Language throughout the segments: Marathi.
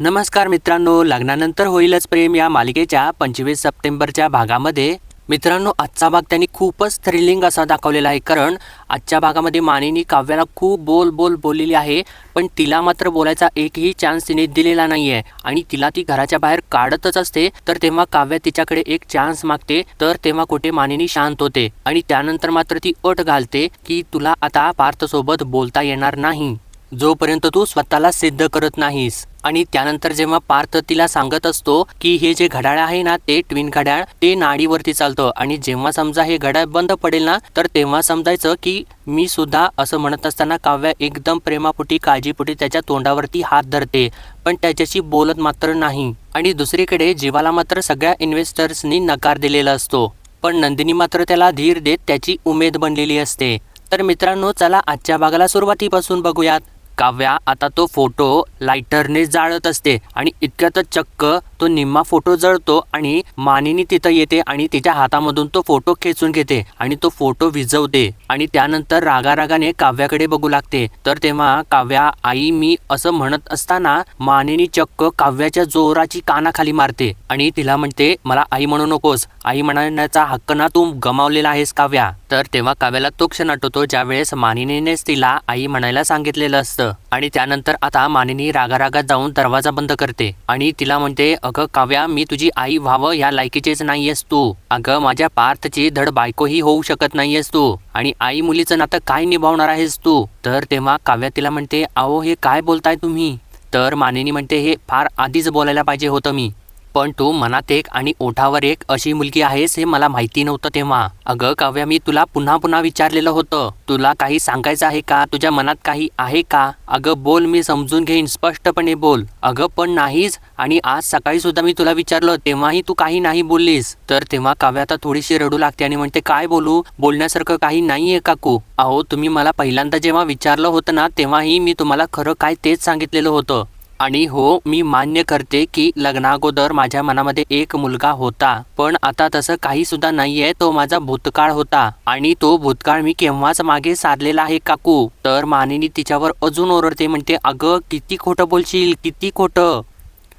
नमस्कार मित्रांनो लग्नानंतर होईलच प्रेम या मालिकेच्या पंचवीस सप्टेंबरच्या भागामध्ये. मित्रांनो आजचा भाग त्यांनी खूपच थ्रिलिंग असा दाखवलेला आहे. कारण आजच्या भागामध्ये मानेनी काव्याला खूप बोल बोल बोललेली आहे पण तिला मात्र बोलायचा एकही चान्स तिने दिलेला नाही आहे आणि तिला ती घराच्या बाहेर काढतच असते तर तेव्हा काव्या तिच्याकडे एक चान्स मागते तर तेव्हा कुठे मानेनी शांत होते. आणि त्यानंतर मात्र ती अट घालते की तुला आता पार्थसोबत बोलता येणार नाही. जोपर्यंत तू स्वतःला सिद्ध करत नाहीस आणि त्यानंतर जेव्हा पार्थ तिला सांगत असतो की हे जे घड्याळ आहे ना ते ट्विन घड्याळ ते नाडीवरती चालतं आणि जेव्हा समजा हे घड्याळ बंद पडेल ना तर तेव्हा समजायचं की मी सुद्धा असं म्हणत असताना काव्या एकदम प्रेमापुटी काळजीपुटी त्याच्या तोंडावरती हात धरते. पण त्याच्याशी बोलत मात्र नाही. आणि दुसरीकडे जीवाला मात्र सगळ्या इन्व्हेस्टर्सनी नकार दिलेला असतो. पण नंदिनी मात्र त्याला धीर देत त्याची उमेद बनलेली असते. तर मित्रांनो चला आजच्या भागाला सुरुवातीपासून बघूयात. काव्या आता तो फोटो लायटरने जाळत असते आणि इतक्यातच चक्क तो निम्मा फोटो जळतो आणि मानिनी तिथं येते आणि तिच्या हातामधून तो फोटो खेचून घेते आणि तो फोटो विझवते आणि त्यानंतर रागारागाने काव्याकडे बघू लागते. तर तेव्हा काव्या आई मी असं म्हणत असताना मानिनी चक्क काव्याच्या जोराची कानाखाली मारते आणि तिला म्हणते मला आई म्हणू नकोस. आई म्हणण्याचा हक्क ना तू गमावलेला आहेस काव्या. तर तेव्हा काव्याला तो क्षण आठवतो ज्यावेळेस मानिनीनेच तिला आई म्हणायला सांगितलेलं असतं. आणि त्यानंतर आता मानिनी रागारागात जाऊन दरवाजा बंद करते. आणि तिला म्हणते अगं काव्या मी तुझी आई व्हावं या लायकीचेच नाहीयेस तू. अगं माझ्या पार्थची धड बायकोही होऊ शकत नाहीयेस तू. आणि आई मुलीचं नातं काय निभावणार आहेस तू? तर तेव्हा काव्या तिला म्हणते अहो हे काय बोलताय तुम्ही? तर मानिनी म्हणते हे फार आधीच बोलायला पाहिजे होतं मी. पण तू मनात एक आणि ओठावर एक अशी मुलगी आहेस हे मला माहिती नव्हतं तेव्हा. अगं काव्या मी तुला पुन्हा पुन्हा विचारलेलं होतं. तुला काही सांगायचं आहे का? तुझ्या मनात काही आहे का? अगं बोल मी समजून घेईन. स्पष्टपणे बोल. अगं पण नाहीच. आणि आज सकाळी सुद्धा मी तुला विचारलं तेव्हाही तू काही नाही बोललीस. तर तेव्हा काव्या आता थोडीशी रडू लागते आणि म्हणते काय बोलू? बोलण्यासारखं काही नाहीये काकू. अहो तुम्ही मला पहिल्यांदा जेव्हा विचारलं होतं ना तेव्हाही मी तुम्हाला खरं काय तेच सांगितलेलं होतं. आणि हो मी मान्य करते की लग्नागोदर माझ्या मनामध्ये एक मुलगा होता. पण आता तसं काही सुद्धा नाहीये तो माझा भूतकाळ होता. आणि तो भूतकाळ मी केव्हाच मागे सारलेला आहे काकू? तर मानिनी तिच्यावर अजून ओरडते म्हणते अगं किती खोटं बोलशील किती खोटं.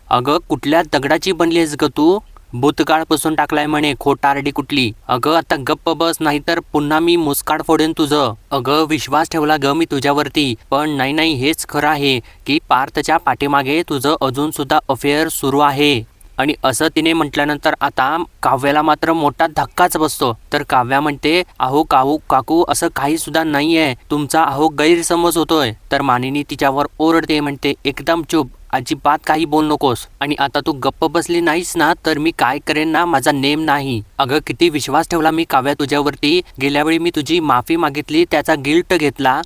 अगं कुठल्या दगडाची बनलीस ग तू? भूतकाळ पुसून टाकलाय म्हणे खोटारडी कुठली? अगं आता गप्प बस नाहीतर पुन्हा मी मुस्काड फोडेन तुझं. अगं विश्वास ठेवला ग मी तुझ्यावरती पण नाही नाही हेच खरं आहे की पार्थच्या पाठीमागे तुझं अजून सुद्धा अफेअर सुरू आहे. आणि असं तिने म्हटल्यानंतर आता काव्याला मात्र मोठा धक्काच बसतो. तर काव्या म्हणते अहो काहू काकू असं काही सुद्धा नाहीये. तुमचा अहो गैरसमज होतोय. तर मानिनी तिच्यावर ओरडते म्हणते एकदम चूप अजिबात काही बोल नकोस. आणि आता तू गप्प बसली नाहीस ना तर मी काय करेन ना? माझा नेम नाही. अगं किती विश्वास ठेवला मी काव्या तुझ्यावरती. गेल्या वेळी मी तुझी माफी मागितली त्याचा गिल्ट घेतला.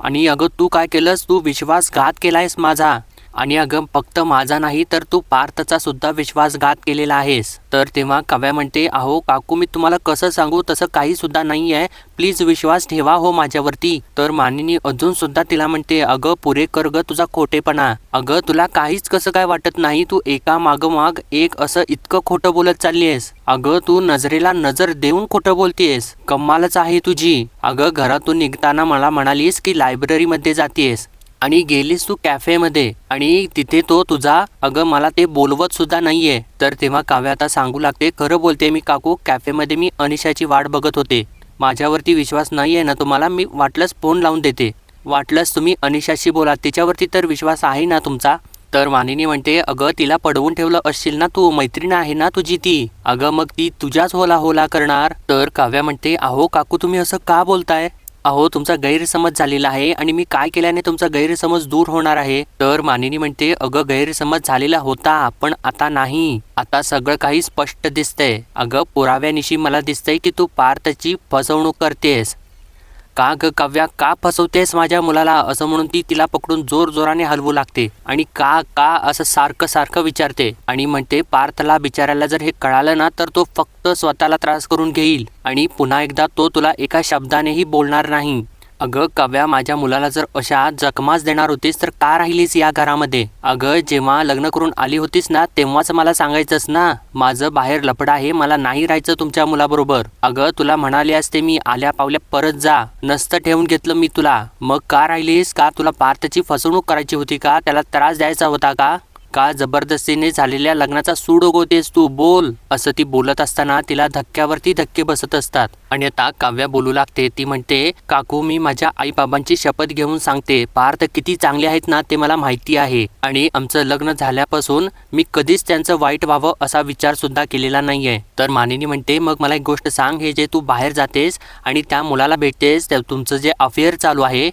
आणि अगं तू काय केलंस? तू विश्वासघात केलायस माझा. आणि अगं फक्त माझा नाही तर तू पार्थचा सुद्धा विश्वासघात केलेला आहेस. तर तेव्हा काव्या म्हणते अहो काकू मी तुम्हाला कसं सांगू? तसं काही सुद्धा नाही आहे प्लीज विश्वास ठेवा हो माझ्यावरती. तर मानिनी अजून सुद्धा तिला म्हणते अगं पुरे कर ग तुझा खोटेपणा. अगं तुला काहीच कसं काय वाटत नाही? तू एका मागोमाग एक असं इतकं खोटं बोलत चालली आहेस अगं तू नजरेला नजर देऊन खोटं बोलतेस कमालच आहे तुझी. अगं घरातून निघताना मला म्हणालीस की लायब्ररीमध्ये जातेस आणि गेलीस तू कॅफेमध्ये आणि तिथे तो तुझा अगं मला ते बोलवत सुद्धा नाहीये. तर तेव्हा काव्य आता सांगू लागते खरं बोलते मी काकू कॅफेमध्ये मी अनिशाची वाट बघत होते. माझ्यावरती विश्वास नाही आहे ना तुम्हाला मी वाटलंच फोन लावून देते. वाटलंच तुम्ही अनिशाशी बोला तिच्यावरती तर विश्वास आहे ना तुमचा तर मानिनी म्हणते अगं तिला पडवून ठेवलं असशील ना तू मैत्रीण आहे ना तुझी ती? अगं मग ती तुझ्याच होला होला करणार तर काव्या म्हणते अहो काकू तुम्ही असं का बोलताय? अहो तुमचा गैरसमज झालेला आहे आणि मी काय केल्याने तुमचा गैरसमज दूर होणार आहे? तर मानिनी म्हणते अगं गैरसमज झालेला होता पण आता नाही. आता सगळं काही स्पष्ट दिसतंय. अगं पुराव्यानिशी मला दिसतंय की तू पार्थची फसवणूक करतेस. का ग काव्या? का फसवतेस माझ्या मुलाला? असं म्हणून ती तिला पकडून जोर जोराने हलवू लागते. आणि का का असं सारखं सारखं विचारते. आणि म्हणते पार्थला बिचारायला जर हे कळालं ना तर तो फक्त स्वतःला त्रास करून घेईल. आणि पुन्हा एकदा तो तुला एका शब्दानेही बोलणार नाही. अगं काव्या माझ्या मुलाला जर अशा जखमाच देणार होतीस तर का राहिलीस या घरामध्ये? अगं जेव्हा लग्न करून आली होतीस ना तेव्हाच मला सांगायचंस ना माझं बाहेर लपड आहे मला नाही राहायचं तुमच्या मुलाबरोबर. अगं तुला म्हणाले असते मी आल्या पावल्या परत जा नसतं ठेवून घेतलं मी तुला. मग का राहिलीस? का तुला पार्थची फसवणूक करायची होती का? त्याला त्रास द्यायचा होता का? का जबरदस्तीने झालेल्या लग्नाचा सूड उगवतेस तू बोल असं ती बोलत असताना तिला धक्क्यावरती धक्के बसत असतात. आणि आता काव्या बोलू लागते. ती म्हणते काकू मी माझ्या आई बाबांची शपथ घेऊन सांगते. पार्थ किती चांगले आहेत ना ते मला माहिती आहे. आणि आमचं लग्न झाल्यापासून मी कधीच त्यांचं वाईट व्हावं असा विचार सुद्धा केलेला नाहीये. तर मानिनी म्हणते मग मला एक गोष्ट सांग. हे जे तू बाहेर जातेस आणि त्या मुलाला भेटतेस त्या तुमचं जे अफेअर चालू आहे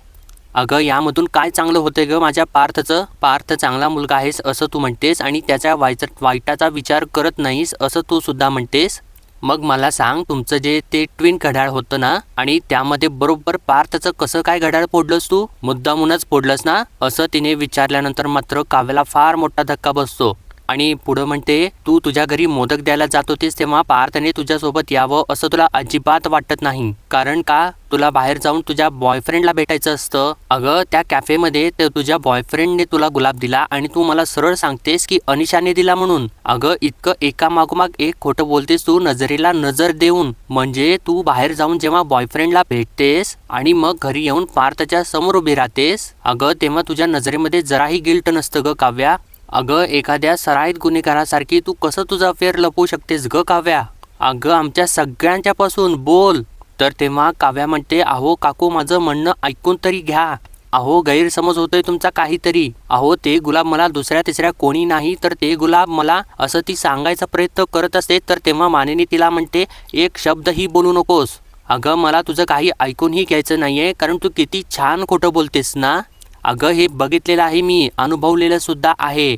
अगं यामधून काय चांगलं होतंय गं? माझ्या पार्थचं पार्थ चांगला मुलगा आहेस असं तू म्हणतेस आणि त्याच्या वाईट वाईटाचा विचार करत नाहीस असं तू सुद्धा म्हणतेस? मग मला सांग तुमचं जे ते ट्विन घड्याळ होतं ना आणि त्यामध्ये बरोबर पार्थचं कसं काय घड्याळ फोडलंस तू? मुद्दामूनच फोडलंस ना? असं तिने विचारल्यानंतर मात्र काव्याला फार मोठा धक्का बसतो. आणि पुढं म्हणते तू तुझ्या घरी मोदक द्यायला जात होतीस तेव्हा पार्थने तुझ्यासोबत यावं असं तुला अजिबात वाटत नाही. कारण का? तुला बाहेर जाऊन तुझ्या बॉयफ्रेंडला भेटायचं असतं. अगं त्या कॅफेमध्ये ते तुझ्या बॉयफ्रेंडने तुला गुलाब दिला आणि तू मला सरळ सांगतेस की अनिशाने दिला म्हणून. अगं इतकं एका मागोमाग एक खोटं बोलतेस तू नजरेला नजर देऊन. म्हणजे तू बाहेर जाऊन जेव्हा बॉयफ्रेंडला भेटतेस आणि मग घरी येऊन पार्थच्या समोर उभी राहतेस? अगं तेव्हा तुझ्या नजरेमध्ये जराही गिल्ट नसतं ग काव्या. अगं एखाद्या सराईत गुन्हेगारासारखी तू कसं तुझा अफेअर लपवू शकतेस ग काव्या? अगं आमच्या सगळ्यांच्यापासून बोल. तर तेव्हा काव्या म्हणते अहो काकू माझं म्हणणं ऐकून तरी घ्या. अहो गैरसमज होतोय तुमचा काहीतरी. अहो ते गुलाब मला दुसऱ्या तिसऱ्या कोणी नाही तर ते गुलाब मला असं ती सांगायचा प्रयत्न करत असते तर तेव्हा मानेनी तिला म्हणते एक शब्दही बोलू नकोस. अगं मला तुझं काही ऐकूनही घ्यायचं नाहीये कारण तू किती छान खोटं बोलतेस ना? अगं हे बघितलेलं आहे मी अनुभवलेलं सुद्धा आहे.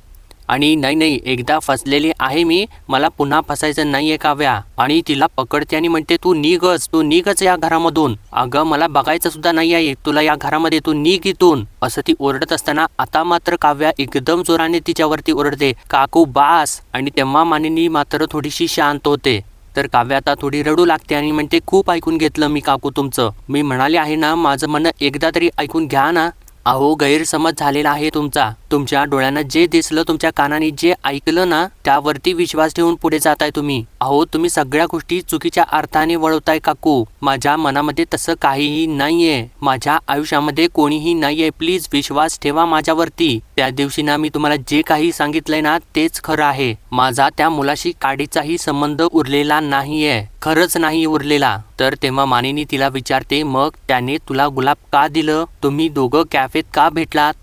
आणि नाही नाही एकदा फसलेली आहे मी मला पुन्हा फसायचं नाहीये काव्या. आणि तिला पकडते आणि म्हणते तू निघच तू निघच या घरामधून. अगं मला बघायचं सुद्धा नाही आहे तुला या घरामध्ये तू निघ इथून. असं ती ओरडत असताना आता मात्र काव्या एकदम जोराने तिच्यावरती ओरडते काकू बास. आणि तेव्हा मानिनी मात्र थोडीशी शांत होते. तर काव्या आता थोडी रडू लागते आणि म्हणते खूप ऐकून घेतलं मी काकू तुमचं. मी म्हणाले आहे ना माझं म्हणणं एकदा तरी ऐकून घ्या ना. अहो गैरसमज झालेला आहे तुमचा. तुमच्या डोळ्यांना जे दिसलं तुमच्या कानाने जे ऐकलं ना त्यावरती विश्वास ठेवून पुढे जाताय तुम्ही. अहो तुम्ही सगळ्या गोष्टी चुकीच्या अर्थाने वळवताय काकू. माझ्या मनामध्ये तसं काहीही नाहीये. माझ्या आयुष्यामध्ये कोणीही नाहीये. प्लीज विश्वास ठेवा माझ्यावरती. त्या दिवशी ना मी तुम्हाला जे काही सांगितलंय ना तेच खरं आहे. माझा त्या मुलाशी काडीचाही संबंध उरलेला नाहीये. खरंच नाही उरलेला. तर तेव्हा मानिनी तिला विचारते मग त्याने तुला गुलाब का दिलं? तुम्ही दोघं कॅफेत का भेटलात?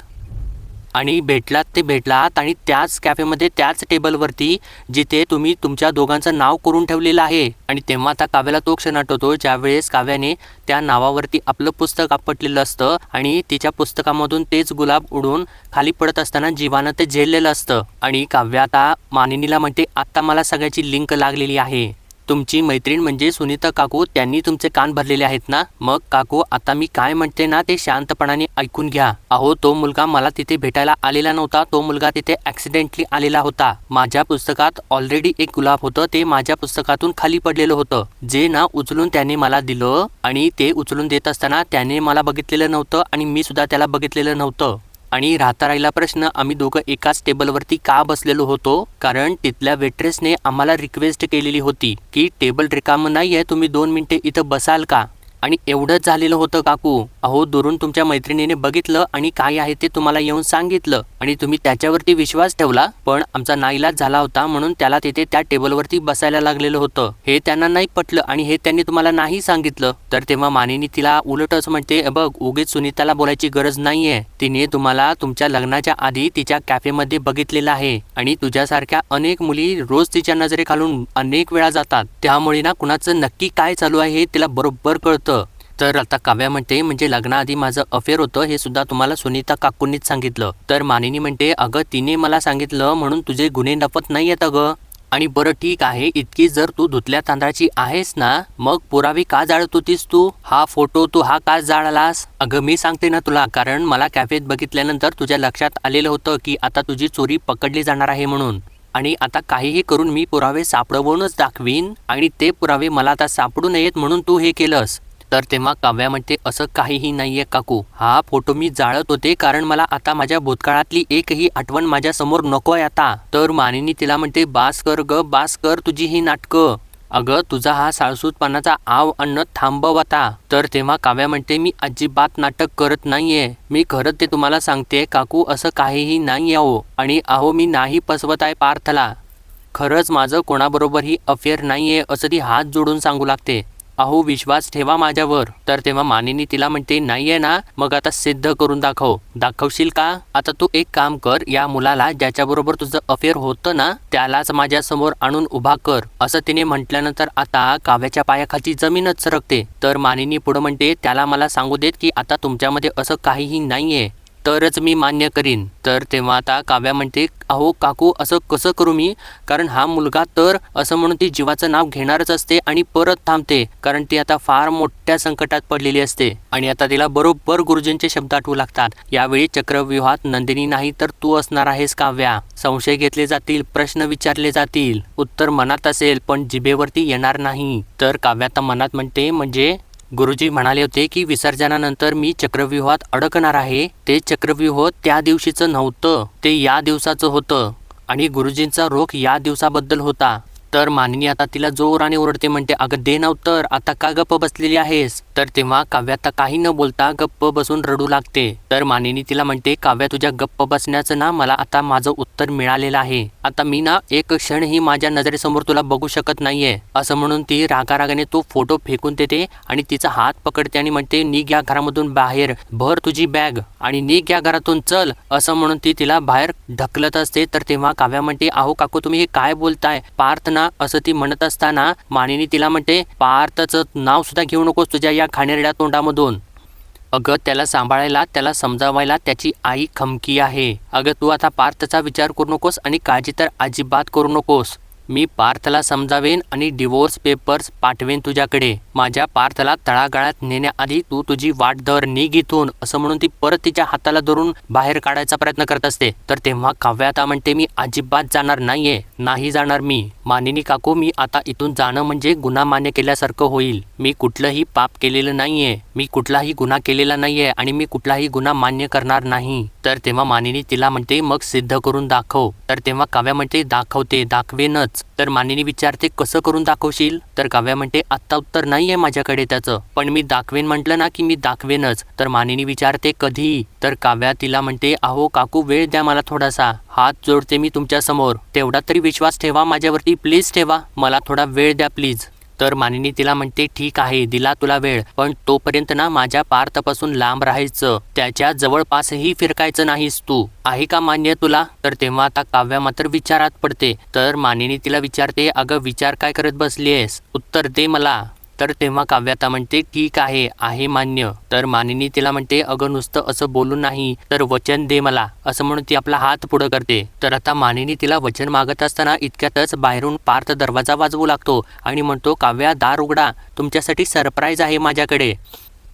आणि भेटलात ते भेटलात आणि त्याच कॅफेमध्ये त्याच टेबलवरती जिथे तुम्ही तुमच्या दोघांचं नाव करून ठेवलेलं आहे. आणि तेव्हा आता काव्याला तो क्षण आठवतो ज्यावेळेस काव्याने त्या नावावरती आपलं पुस्तक आपटलेलं असतं आणि तिच्या पुस्तकामधून तेच गुलाब उडून खाली पडत असताना जीवानं ते झेललेलं असतं. आणि काव्या आता मानिनीला म्हणते आत्ता मला सगळ्याची लिंक लागलेली आहे. तुमची मैत्रीण म्हणजे सुनीता काकू त्यांनी तुमचे कान भरलेले आहेत ना? मग काकू आता मी काय म्हणते ना ते शांतपणाने ऐकून घ्या. अहो तो मुलगा मला तिथे भेटायला आलेला नव्हता. तो मुलगा तिथे ऍक्सिडेंटली आलेला होता. माझ्या पुस्तकात ऑलरेडी एक गुलाब होतं. ते माझ्या पुस्तकातून खाली पडलेलं होतं. जे ना उचलून त्याने मला दिलं आणि ते उचलून देत असताना त्याने मला बघितलेलं नव्हतं आणि मी सुद्धा त्याला बघितलेलं नव्हतं. आणि राहता राहिला प्रश्न आम्ही दोघं एकाच टेबलवरती का बसलेलो होतो? कारण तिथल्या वेट्रेसने आम्हाला रिक्वेस्ट केलेली होती की टेबल रिकाम नाही आहे तुम्ही दोन मिनिटे इथं बसाल का? आणि एवढंच झालेलं होतं काकू. अहो दुरून तुमच्या मैत्रिणीने बघितलं आणि काय आहे ते तुम्हाला येऊन सांगितलं आणि तुम्ही त्याच्यावरती विश्वास ठेवला. पण आमचा नाईलाज झाला होता म्हणून त्याला तिथे त्या टेबलवरती बसायला लागलेलं होतं. हे त्यांना नाही पटलं आणि हे त्यांनी तुम्हाला नाही सांगितलं. तर तेव्हा मानिनी तिला उलटच म्हणते बघ उगीच सुनीताला बोलायची गरज नाहीये. तिने तुम्हाला तुमच्या लग्नाच्या आधी तिच्या कॅफेमध्ये बघितलेलं आहे आणि तुझ्यासारख्या अनेक मुली रोज तिच्या नजरेखालून अनेक वेळा जातात. त्यामुळे ना कुणाचं नक्की काय चालू आहे हे तिला बरोबर कळतं. तर आता काव्या म्हणते म्हणजे लग्नाआधी माझं अफेअर होतं हे सुद्धा तुम्हाला सुनीता काकूंनीच सांगितलं. तर मानिनी म्हणते अगं तिने मला सांगितलं म्हणून तुझे गुन्हे नफत नाही येत अगं. आणि बरं ठीक आहे इतकी जर तू धुतल्या तांदळाची आहेस ना मग पुरावी का जाळत होतीस तू? हा फोटो तू हा का जाळलास? अगं मी सांगते ना तुला कारण मला कॅफेत बघितल्यानंतर तुझ्या लक्षात आलेलं होतं की आता तुझी चोरी पकडली जाणार आहे म्हणून. आणि आता काहीही करून मी पुरावे सापडवूनच दाखवीन आणि ते पुरावे मला आता सापडू नयेत म्हणून तू हे केलंस. तर तेव्हा काव्या म्हणते असं काहीही नाहीये काकू. हा फोटो मी जाळत होते कारण मला आता माझ्या भूतकाळातली एकही आठवण माझ्यासमोर नकोय आता. तर मानिनी तिला म्हणते बास कर ग बास कर तुझी ही नाटकं. अगं तुझा हा साळसूतपणाचा आव अन्न थांबव आता. तर तेव्हा काव्या म्हणते मी अजिबात नाटक करत नाहीये. मी खरं ते तुम्हाला सांगते काकू असं काहीही नाही आहो आणि अहो मी नाही पसवत आहे पार्थला. खरंच माझं कोणाबरोबरही अफेअर नाहीये असं ती हात जोडून सांगू लागते. अहो विश्वास ठेवा माझ्यावर. तर तेव्हा मानिनी तिला म्हणते नाहीये ना मग आता सिद्ध करून दाखव. दाखवशील का? आता तू एक काम कर या मुलाला ज्याच्याबरोबर तुझं अफेअर होतं ना त्यालाच माझ्यासमोर आणून उभा कर. असं तिने म्हटल्यानंतर आता काव्याच्या पायाखाली जमीनच सरकते. तर मानिनी पुढं म्हणते त्याला मला सांगू देत की आता तुमच्यामध्ये असं काहीही नाहीये. तरच मी मान्य करीन. तर तेव्हा आता काव्या म्हणते अहो काकू असं कसं करू मी? कारण हा मुलगा तर असं म्हणून ती जीवाचं नाव घेणारच असते आणि परत थांबते कारण ती आता फार मोठ्या संकटात पडलेली असते आणि आता तिला बरोबर गुरुजींचे शब्द आठवू लागतात. यावेळी चक्रव्यूहात नंदिनी नाही तर तू असणार आहेस काव्या. संशय घेतले जातील प्रश्न विचारले जातील. उत्तर मनात असेल पण जिभेवरती येणार नाही. तर काव्या आता मनात म्हणते म्हणजे गुरुजी म्हणाले होते की विसर्जनानंतर मी चक्रव्यूहात अडकणार आहे. ते चक्रव्यूह त्या दिवशीचं नव्हतं ते या दिवसाचं होतं. आणि गुरुजींचा रोख या दिवसाबद्दल होता. तर मानिनी आता तिला जोराने ओरडते म्हणते अगं दे नव्हतं आता का गप्प बसलेली आहेस? तर तेव्हा काव्या आता काही न बोलता गप्प बसून रडू लागते. तर मानिनी तिला म्हणते काव्या तुझ्या गप्प बसण्याचं ना मला आता माझं उत्तर मिळालेलं आहे. आता मी ना एक क्षणही माझ्या नजरेसमोर तुला बघू शकत नाहीये. असं म्हणून ती रागारागाने तो फोटो फेकून देते आणि तिचा हात पकडते आणि म्हणते निघ या घरामधून बाहेर. भर तुझी बॅग आणि निघ या घरातून चल. असं म्हणून ती तिला बाहेर ढकलत असते. तर तेव्हा काव्या म्हणते अहो काकू तुम्ही हे काय बोलताय? पार्थ ना? असं ती म्हणत असताना मानिनी तिला म्हणते पार्थचं नाव सुद्धा घेऊ नकोस तुझ्या या खाणेरड्या तोंडामधून. अगं त्याला सांभाळायला त्याला समजावायला त्याची आई खमकी आहे. अगं तू आता पार्थचा विचार करू नकोस आणि काळजी तर अजिबात करू नकोस. मी पार्थला समजावेन आणि डिवोर्स पेपर्स पाठवेन तुझ्याकडे. माझ्या पार्थला तळागाळात नेण्याआधी तू तुझी वाट धर निघ इथून असं म्हणून ती परत तिच्या हाताला धरून बाहेर काढायचा प्रयत्न करत असते. तर तेव्हा काव्या आता म्हणते मी अजिबात जाणार नाहीये नाही जाणार मी. मानिनी काकू मी आता इथून जाणं म्हणजे गुन्हा मान्य केल्यासारखं होईल. मी कुठलंही पाप केलेलं नाहीये. मी कुठलाही गुन्हा केलेला नाहीये आणि मी कुठलाही गुन्हा मान्य करणार नाही. तर तेव्हा मानिनी तिला म्हणते मग सिद्ध करून दाखव. तर तेव्हा काव्या म्हणते दाखवते दाखवेनच. तर मानिनी विचारते कसं करून दाखवशील? तर काव्या म्हणते आत्ता उत्तर नाहीये माझ्याकडे त्याचं पण मी दाखवेन म्हटलं ना की मी दाखवेनच. तर मानिनी विचारते कधी? तर काव्या तिला म्हणते अहो काकू वेळ द्या मला थोडासा हात जोडते मी तुमच्यासमोर तेवढा तरी विश्वास ठेवा माझ्यावरती प्लीज ठेवा मला थोडा वेळ द्या प्लीज. तर मानिनी तिला म्हणते ठीक आहे दिला तुला वेळ पण तोपर्यंत ना माझ्या पार्थपासून लांब राहायचं. त्याच्या जवळपासही फिरकायचं नाहीस तू. आहे का मान्य तुला? तर तेव्हा आता काव्या मात्र विचारात पडते. तर मानिनी तिला विचारते अगं विचार काय करत बसलीयस? उत्तर दे मला. तर तेव्हा काव्याता म्हणते ठीक आहे आहे मान्य. तर मानिनी तिला म्हणते अगं नुसतं असं बोलून नाही तर वचन दे मला. असं म्हणून ती आपला हात पुढं करते. तर आता मानिनी तिला वचन मागत असताना इतक्यातच बाहेरून पार्थ दरवाजा वाजवू लागतो आणि म्हणतो काव्या दार उघडा. तुमच्यासाठी सरप्राईज आहे माझ्याकडे.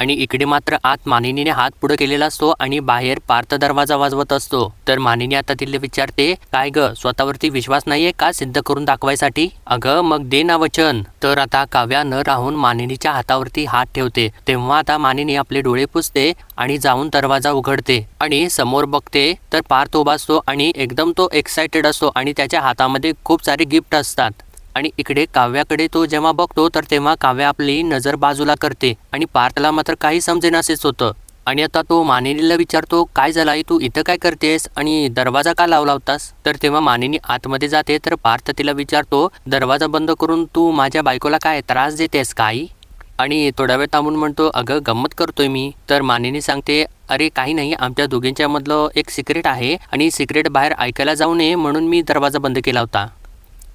आणि इकडे मात्र आत मानिनीने हात पुढे केलेला असतो आणि बाहेर पार्थ दरवाजा वाजवत असतो. तर मानिनी आता तिला विचारते काय ग स्वतःवरती विश्वास नाहीये का सिद्ध करून दाखवायसाठी? अगं मग दे ना वचन. तर आता काव्या न राहून मानिनीच्या हातावरती हात ठेवते. तेव्हा आता मानिनी आपले डोळे पुसते आणि जाऊन दरवाजा उघडते आणि समोर बघते. तर पार्थ उभा असतो आणि एकदम तो एक्सायटेड असतो आणि त्याच्या हातामध्ये खूप सारे गिफ्ट असतात. आणि इकडे काव्याकडे तो जेव्हा बघतो तर तेव्हा काव्या आपली नजर बाजूला करते आणि पार्थला मात्र काही समजेनासेच होतं. आणि आता तो मानिनीला विचारतो काय झालं तू इथं काय करतेस? आणि दरवाजा का लावला होतास तर तेव्हा मानिनी आतमध्ये जाते तर पार्थ तिला विचारतो दरवाजा बंद करून तू माझ्या बायकोला काय त्रास देतेस का आणि थोडा वेळ थांबून म्हणतो अगं गंमत करतोय मी. तर मानिनी सांगते अरे काही नाही आमच्या दोघींच्या मधलं एक सिक्रेट आहे आणि सिक्रेट बाहेर ऐकायला जाऊ नये म्हणून मी दरवाजा बंद केला होता.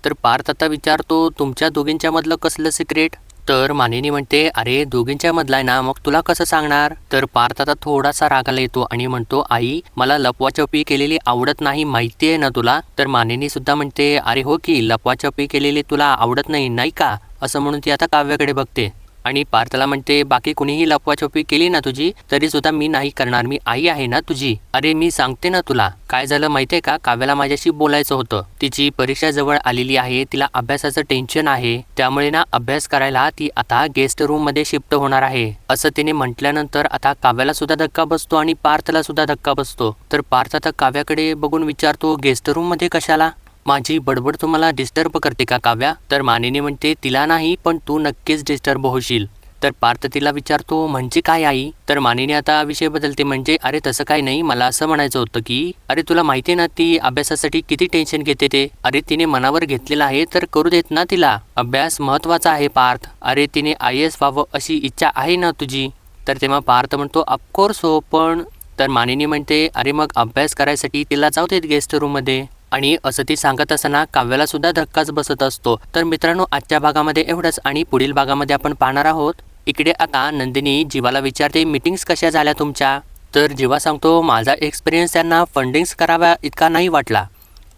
तर पार्थ आता विचारतो तुमच्या दोघींच्यामधलं कसलं सिक्रेट तर मानिनी म्हणते अरे दोघींच्या मधला आहे ना मग तुला कसं सांगणार? तर पार्थ आता थोडासा रागाला येतो आणि म्हणतो आई मला लपवाछपी केलेली आवडत नाही माहिती आहे ना तुला? तर मानिनी सुद्धा म्हणते अरे हो की लपवाछपी केलेली तुला आवडत नाही नाही का? असं म्हणून ती आता काव्याकडे बघते. आणि पार्थला म्हणते बाकी कुणीही लपवाछपी केली ना तुझी तरी सुद्धा मी नाही करणार. मी आई आहे ना तुझी. अरे मी सांगते ना तुला. काय झालं माहितीये का? काव्याला माझ्याशी बोलायचं होतं. तिची परीक्षा जवळ आलेली आहे. तिला अभ्यासाचं टेन्शन आहे. त्यामुळे ना अभ्यास करायला ती आता गेस्ट रूममध्ये शिफ्ट होणार आहे. असं तिने म्हटल्यानंतर आता काव्याला सुद्धा धक्का बसतो आणि पार्थला सुद्धा धक्का बसतो. तर पार्थ आता काव्याकडे बघून विचारतो गेस्ट रूममध्ये कशाला? माझी बडबड तुम्हाला डिस्टर्ब करते का काव्या? तर मानिनी म्हणते तिला नाही पण तू नक्कीच डिस्टर्ब होशील. तर पार्थ तिला विचारतो म्हणजे काय आई? तर मानिनी आता विषय बदलते म्हणजे अरे तसं काय नाही मला असं म्हणायचं होतं की अरे तुला माहिती आहे ना ती अभ्यासासाठी किती टेन्शन घेते ते? अरे तिने मनावर घेतलेलं आहे तर करू देत ना तिला. अभ्यास महत्त्वाचा आहे पार्थ. अरे तिने आय एस व्हावं अशी इच्छा आहे ना तुझी? तर तेव्हा पार्थ म्हणतो ऑफकोर्स हो पण तर मानिनी म्हणते अरे मग अभ्यास करायसाठी तिला जाऊ देत गेस्ट रूममध्ये आणि असं ती सांगत असताना काव्याला सुद्धा धक्काच बसत असतो. तर मित्रांनो आजच्या भागामध्ये एवढंच आणि पुढील भागामध्ये आपण पाहणार आहोत. इकडे आता नंदिनी जीवाला विचारते मीटिंग्स कशा झाल्या तुमच्या? तर जीवा सांगतो माझा एक्सपिरियन्स त्यांना फंडिंग्स कराव्या इतका नाही वाटला.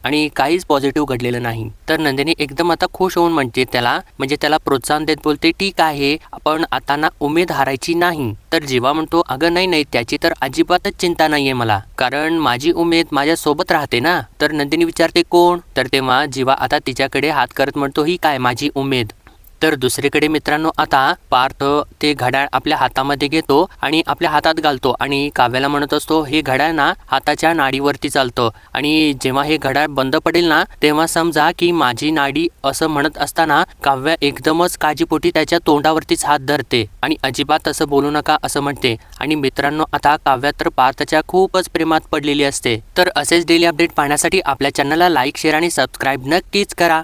आणि काहीच पॉझिटिव्ह घडलेलं नाही. तर नंदिनी एकदम आता खुश होऊन म्हणते त्याला म्हणजे त्याला प्रोत्साहन देत बोलते ठीक आहे आपण आता ना उमेद हारायची नाही. तर जीवा म्हणतो अगं नाही नाही त्याची तर अजिबातच चिंता नाहीये मला. कारण माझी उमेद माझ्या सोबत राहते ना. तर नंदिनी विचारते कोण? तर तेव्हा जीवा आता तिच्याकडे हात करत म्हणतो ही काय माझी उमेद? तर दुसरीकडे मित्रांनो आता पार्थ ते घड्याळ आपल्या हातामध्ये घेतो आणि आपल्या हातात घालतो आणि काव्याला म्हणत असतो हे घड्याळ ना हाताच्या नाडीवरती चालतं. आणि जेव्हा हे घड्याळ बंद पडेल ना तेव्हा समजा की माझी नाडी असं म्हणत असताना काव्या एकदमच काजीपोटी त्याच्या तोंडावरतीच हात धरते आणि अजिबात असं बोलू नका असं म्हणते. आणि मित्रांनो आता काव्या तर पार्थच्या खूपच प्रेमात पडलेली असते. तर असेच डेली अपडेट पाहण्यासाठी आपल्या चॅनलला लाईक शेअर आणि सबस्क्राईब नक्कीच करा.